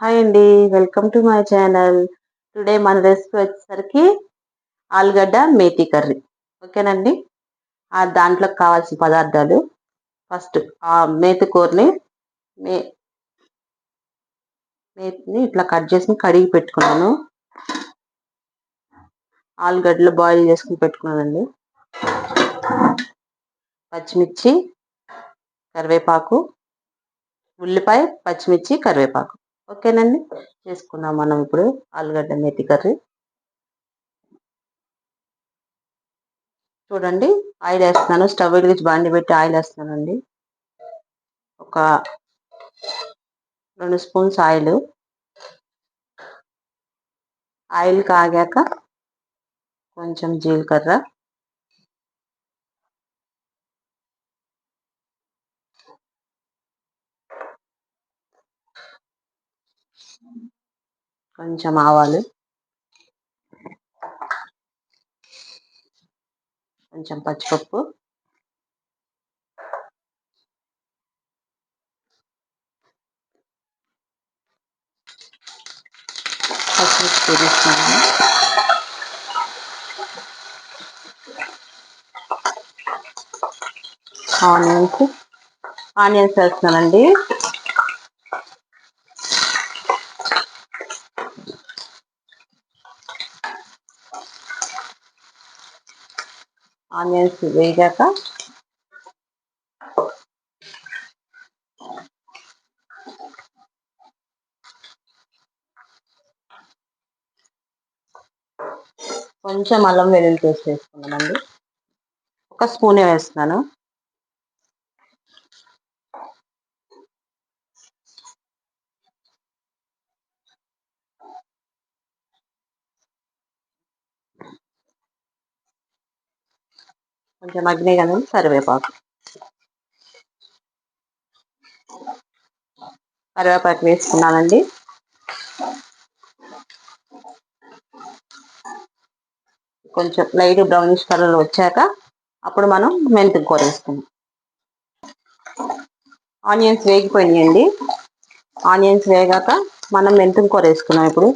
Hi అండి welcome to my channel. Today మన recipe వచ్చేసరికి ఆలుగడ్డ మేతి కర్రీ. ఓకేనండి? దాంట్లో దాంట్లోకి కావాల్సిన పదార్థాలు. ఫస్ట్ ఆ మేతి కూరని మే మేతిని ఇట్లా కట్ చేసి కడిగి పెట్టుకున్నాను. ఆలుగడ్డలు బాయిల్ చేసుకుని పెట్టుకున్నానండి. పచ్చిమిర్చి కరివేపాకు ఉల్లిపాయ పచ్చిమిర్చి కరివేపాకు. ఓకేనండి. చేసుకుందాం మనం ఇప్పుడు ఆలుగడ్డ మెతి కర్రీ. చూడండి ఆయిల్ వేస్తున్నాను. స్టవ్ వెలిగించి బాండి పెట్టి ఆయిల్ వేస్తున్నానండి. ఒక రెండు స్పూన్స్ ఆయిల్. ఆయిల్ కాగాక కొంచెం జీలకర్ర. కొంచెం ఆవాలు. కొంచెం పచ్చిపప్పు. పచ్చిమిర్చి ఆనియన్స్ ఆనియన్స్ వేస్తున్నానండి. ఆనియన్స్ వేగాక కొంచెం అల్లం వెల్లుల్లి పేస్ట్ వేసుకున్నామండి ఒక స్పూనే వేస్తున్నాను. కొంచెం మగ్గినాయి కదా కరివేపాకు. కరివేపాకు వేసుకున్నానండి. కొంచెం లైట్ బ్రౌనిష్ కలర్ వచ్చాక అప్పుడు మనం మెంతి కూర వేసుకుందాం. ఆనియన్స్ వేగిపోయినాయండి. ఆనియన్స్ వేగాక మనం మెంతుం కూర వేసుకున్నాం ఇప్పుడు.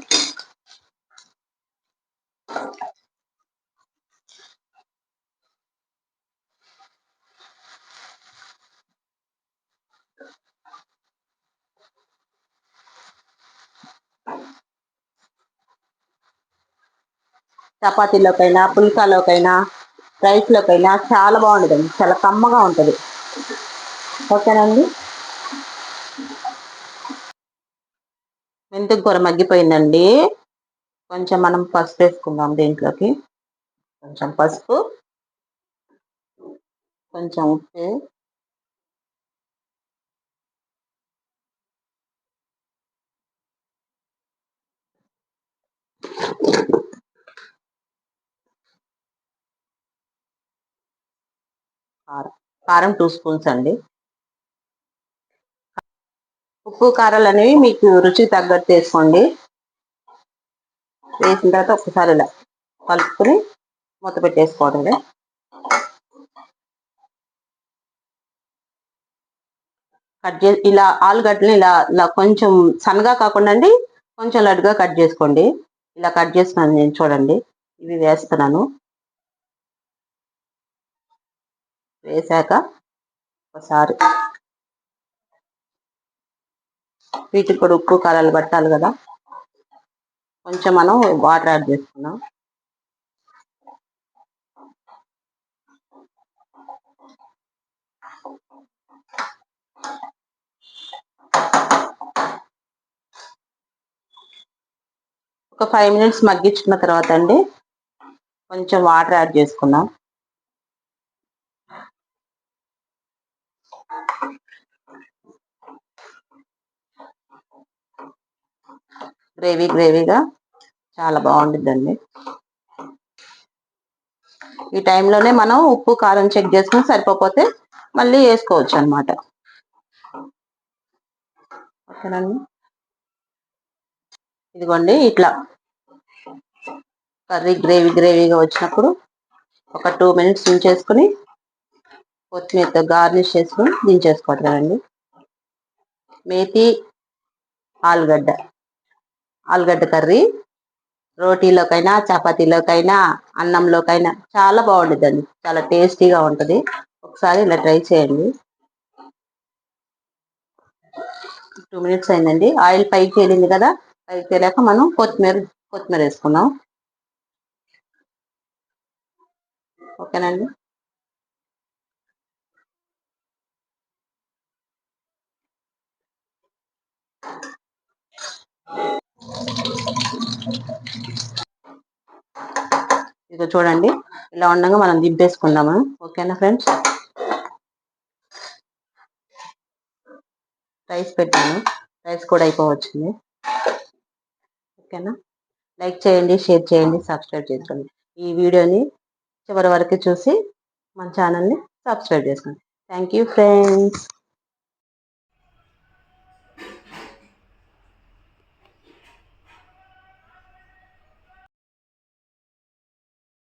చపాతీలోకైనా పుల్కాలోకైనా రైస్లోకైనా చాలా బాగుంటుందండి. చాలా కమ్మగా ఉంటుంది. ఓకేనండి? మెంతుకు కూర మగ్గిపోయిందండి. కొంచెం మనం పసుపు వేసుకుందాం దీంట్లోకి. కొంచెం పసుపు కొంచెం ఉప్పు. కారం. కారం టూ స్పూన్స్ అండి. ఉప్పు కారాలు అనేవి మీకు రుచికి తగ్గట్టు వేసుకోండి. వేసిన తర్వాత ఒక్కసారి ఇలా కలుపుకొని మూత పెట్టేసుకోవడమే కట్ చేసి ఇలా ఆలుగడ్డలు ఇలా ఇలా కొంచెం సన్నగా కాకుండా అండి కొంచెం లడ్డుగా కట్ చేసుకోండి. ఇలా కట్ చేస్తున్నాను నేను చూడండి. ఇవి వేస్తున్నాను. వేసాక ఒకసారి వీటికి కూడా ఉప్పు కారాలు పట్టాలి కదా. కొంచెం మనం వాటర్ యాడ్ చేసుకున్నాం ఒక ఫైవ్ మినిట్స్ మగ్గించుకున్న తర్వాత అండి కొంచెం వాటర్ యాడ్ చేసుకున్నాం గ్రేవీ గ్రేవీగా చాలా బాగుంటుందండి ఈ టైంలోనే మనం ఉప్పు కారం చెక్ చేసుకుని సరిపోతే మళ్ళీ వేసుకోవచ్చు అనమాట ఓకేనండి. ఇదిగోండి ఇట్లా. కర్రీ గ్రేవీ గ్రేవీగా వచ్చినప్పుడు ఒక టూ మినిట్స్ ఉంచేసుకుని కొత్తిమీరతో గార్నిష్ చేసుకుని దించేసుకోవట్లేదండి మేతి ఆలుగడ్డ ఆలుగడ్డ కర్రీ రోటీలోకైనా చపాతీలోకైనా అన్నంలోకైనా చాలా బాగుంటుందండి చాలా టేస్టీగా ఉంటుంది. ఒకసారి ఇలా ట్రై చేయండి. టూ మినిట్స్ అయిందండి. ఆయిల్ పైకి తేలింది కదా పైకి తేలాక మనం కొత్తిమీర కొత్తిమీర వేసుకుందాం. ఓకేనండి ఇక చూడండి. ఇలా ఉండగా మనం దింపేసుకుందాము? ఓకేనా ఫ్రెండ్స్? రైస్ పెట్టాను. రైస్ కూడా అయిపోవచ్చింది. ఓకేనా? లైక్ చేయండి షేర్ చేయండి సబ్స్క్రైబ్ చేసుకోండి. ఈ వీడియోని చివరి వరకు చూసి మన ఛానల్ని సబ్స్క్రైబ్ చేసుకోండి. Thank you friends.